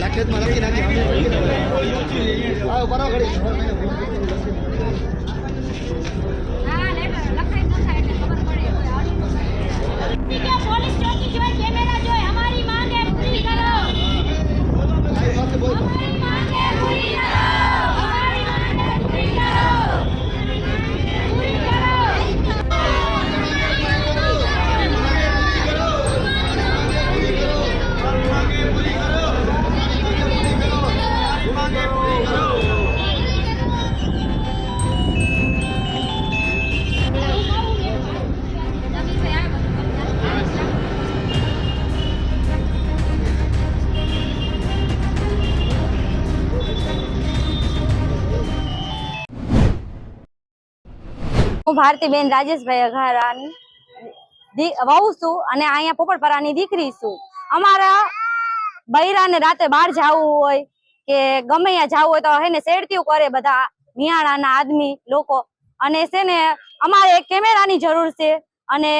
લખેજમાં લખી નાખી હા બરાબર હું ભારતીબેન રાજેશભાઈ અઘારાની દી- વહુ છું અને અહીંયા પોપડપરાની દીકરી છું. અમારા બૈરાને રાતે બહાર જવું હોય કે ગમે ત્યાં જવું હોય તો હે ને શેડતીઓ કરે બધા મિયાણાના આદમી લોકો. અને છે ને અમારે એક કેમેરાની જરૂર છે અને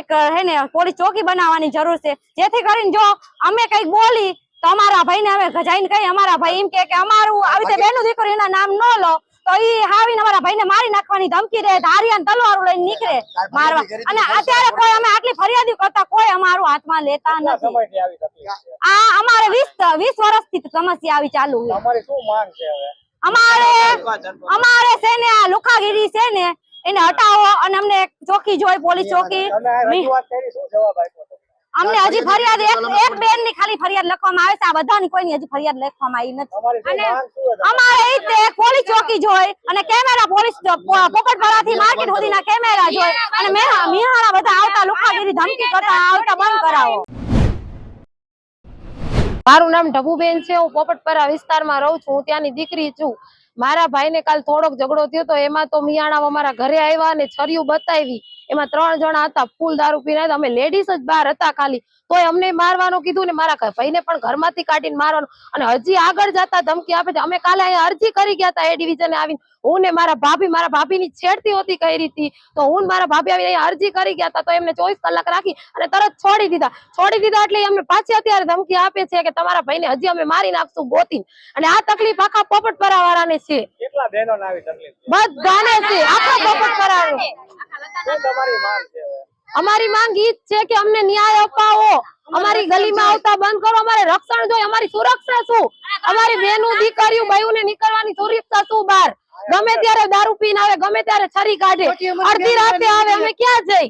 એક હે ને પોલીસ ચોકી બનાવવાની જરૂર છે. જેથી કરીને જો અમે કંઈક બોલી તો અમારા ભાઈને અમે ગજાઈને કઈ અમારા ભાઈ એમ કે કે અમારું આવી રીતે બેનું દીકરીના નામ ન લો. તો ઈ આવીને અમારા ભાઈને મારી નાખવાની ધમકી દે ધારિયા તલવારો લઈને નીકળે મારવા. અને અત્યારે કોઈ અમે આટલી ફરિયાદી કરતા કોઈ અમારું હાથમાં લેતા નથી. સમયથી આવી તકલીફ છે? આ અમારે વીસ વીસ વર્ષથી સમસ્યા આવી ચાલુ છે. તમારી શું માંગ છે હવે? અમારે અમારે છે ને આ લુખાગીરી છે ને એને હટાવો અને અમને ચોકી જોઈ પોલીસ ચોકી? અમને હજી ફરિયાદ એક એક બેનની ખાલી ફરિયાદ લખવામાં આવે છે આ બધાની કોઈની હજી ફરિયાદ લખવામાં આવી નથી. અને અમારે પોલીસ ચોકી જોઈ અને કેમેરા પોલીસ પોપટપરા માર્કેટ સુધીના કેમેરા જોઈ અને મેહા મિહાણા બધા આવતા લુખાગીરી ધમકી કરતા આવતા બંધ કરાવો. મારું નામ ઢબુબેન છે. હું પોપટપરા વિસ્તારમાં રહું છું. હું ત્યાંની દીકરી છું. મારા ભાઈને કાલ થોડોક ઝઘડો થયો તો એમાં તો મિયાણા અમારા ઘરે આવ્યા અને છરિયું બતાવી. એમાં ત્રણ જણા હતા ફૂલ દારૂ પીને. અમે લેડીઝ જ બહાર હતા ખાલી. તોય અમને મારવાનું કીધું ને મારા ભાઈ ભાઈને પણ ઘરમાંથી કાઢીને મારવાનું. અને હજી આગળ જતા ધમકી આપે છે. અમે કાલે અહીંયા અરજી કરી ગયા હતા એ ડિવિઝને આવીને. હું ને મારા ભાભી મારા ભાભીની છેડતી હોતી કરી હતી. તો હું મારા ભાભી આવીને અહીંયા અરજી કરી ગયા હતા. તો એમને ચોવીસ કલાક રાખી અને તરત છોડી દીધા. છોડી દીધા એટલે એ અમને પાછી અત્યારે ધમકી આપે છે કે તમારા ભાઈને હજી અમે મારી નાખશું ગોતી અને આ તકલીફ આખા પોપટપરા વાળાને છે? બધાને છે. આખા પોપટપરા અમારી માંગ ઈ જ છે કે અમને ન્યાય અપાવો. અમારી ગલીમાં આવતા બંધ કરો અમારે રક્ષણ જોઈએ અમારી સુરક્ષા શું? અમારી બહેનો દીકરીઓ બાયુને નીકળવાની સુરક્ષા શું બહાર? ગમે ત્યારે દારૂ પીને આવે ગમે ત્યારે છરી કાઢે. અડધી રાતે આવે અમે ક્યાં જઈ?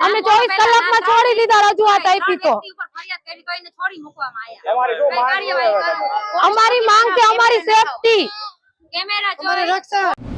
અમે ચોવીસ કલાકમાં છોડી લીધા રજૂઆત આપી તો? અમારી માંગ છે અમારી સેફટી કેમેરા જોઈ.